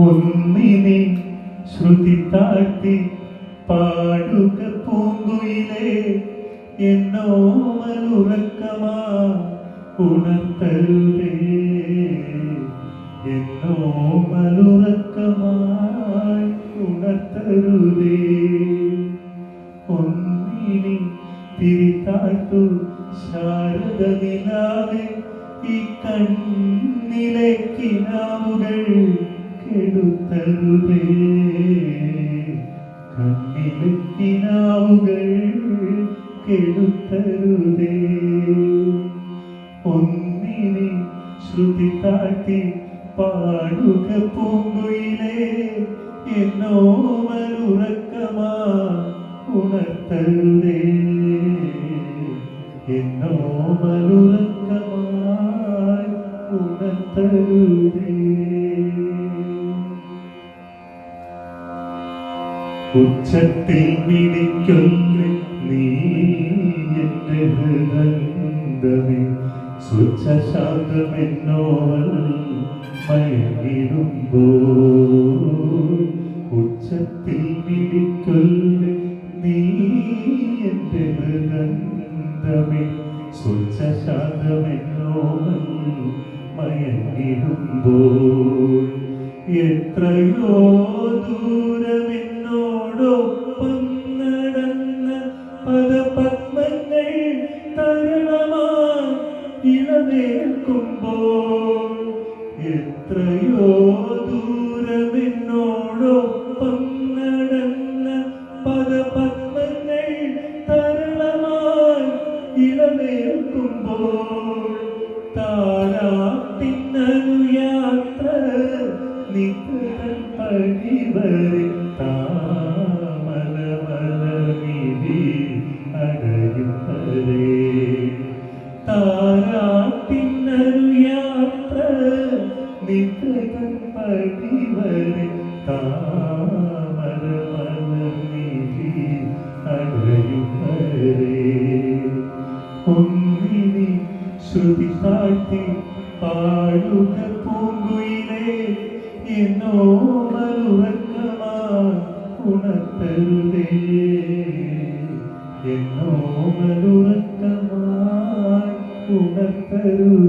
ഒന്നിനെ ശ്രുതി താഴ്ത്തി പാടുക പൂങ്കുയിലേ എന്നോ മലുറക്കമാ തിരിത്താഴ്ത്തു ശാരദ നിലാവെ ഈ കണ്ണിലെ കിനാവുകൾ കെടുത്തരുതേ. കണ്ണിലെ കിനാവുകൾ കെടുത്തരുതേ. ഒന്നിനെ ശ്രുതി താഴ്ത്തി പാടുക പൂങ്കുയിലേ എന്നോ മലുറക്കമാ ഉണർത്തരുതേ. എന്നോ മലുറക്കമായി ഉണർത്തരുതേ. ഉച്ചത്തിൽ വിളിക്കൊല്ല നീ എന്റെ ഹൃദന്തമേ സ്വച്ഛശാന്തമെന്നോവൽ മയങ്ങിടുമ്പോ ഉച്ചത്തിൽ വിളിക്കൊല്ല നീ സ്വച്ഛശാന്തമെന്നോവൽ മയങ്ങിടുമ്പോൾ. എത്രയോ ദൂരമെന്നോടൊപ്പം നടന്ന പദപത്മങ്ങൾ തരണമായി ഇളനേൽക്കുമ്പോൾ. എത്രയോ ദൂരമെന്നോടൊപ്പം നിത്യൻ പടിവരെ താമലമലവിധി അടയുന്നരേ ഒന്നിനെ ശ്രുതി താഴ്ത്തി പാടുക പൂങ്കുയിലേ എന്നോ മറുറക്കമാ ഉണർത്തരുതേ. എന്നോ മറുറക്കമായി ഉണർത്തരുതേ.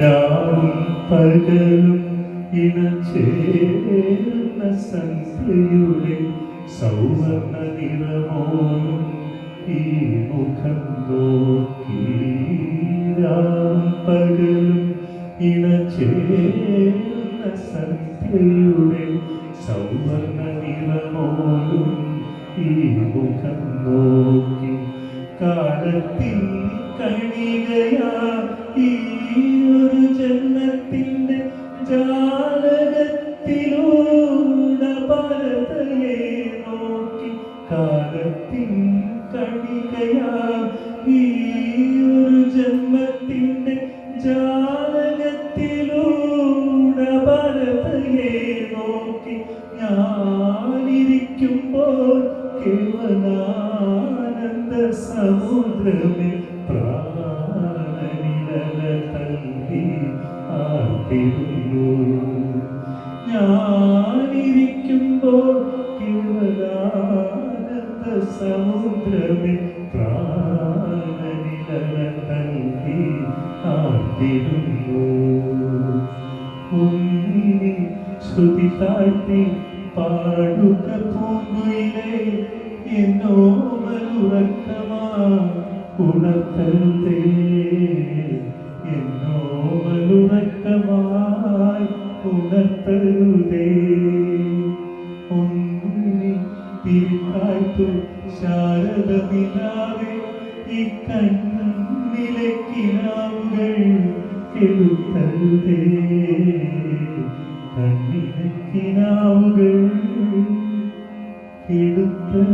രാവും പകലും ഇണചേരുന്ന സന്ധ്യയുടെ സൗവർണ നിറമോലും ഈ മുഖം നോക്കി. രാവും പകലും ഇണചേരുന്ന സന്ധ്യയുടെ സൗവർണ നിറമോലും ഈ മുഖം നോക്കി. കാലത്തിൽ കണികയാ കേവലാനന്ദ സമുദ്രമേ പ്രാണനിലല തല്ലി ആർത്തിരുന്നു ഞാനിരിക്കുമ്പോൾ കേവലാനന്ദ സമുദ്രമേ പ്രാണനിലല തല്ലി ആർത്തിരുന്നു ശ്രുതി താഴ്ത്തി പാടുക പൂങ്കുയിലെ എന്നോ മലുറക്കമാ ഉണർത്തരുതേ. എന്നോ മലുറക്കമായി ഉണർത്തരുതേ. ഒന്നിനെ തിരിക്കാത്തു ശാരദ നിലാവേ ഈ കണ്ണിലെ കിനാവുകൾ കെടുത്തരുതേ. കിനാവുകൾ എടുത്തേ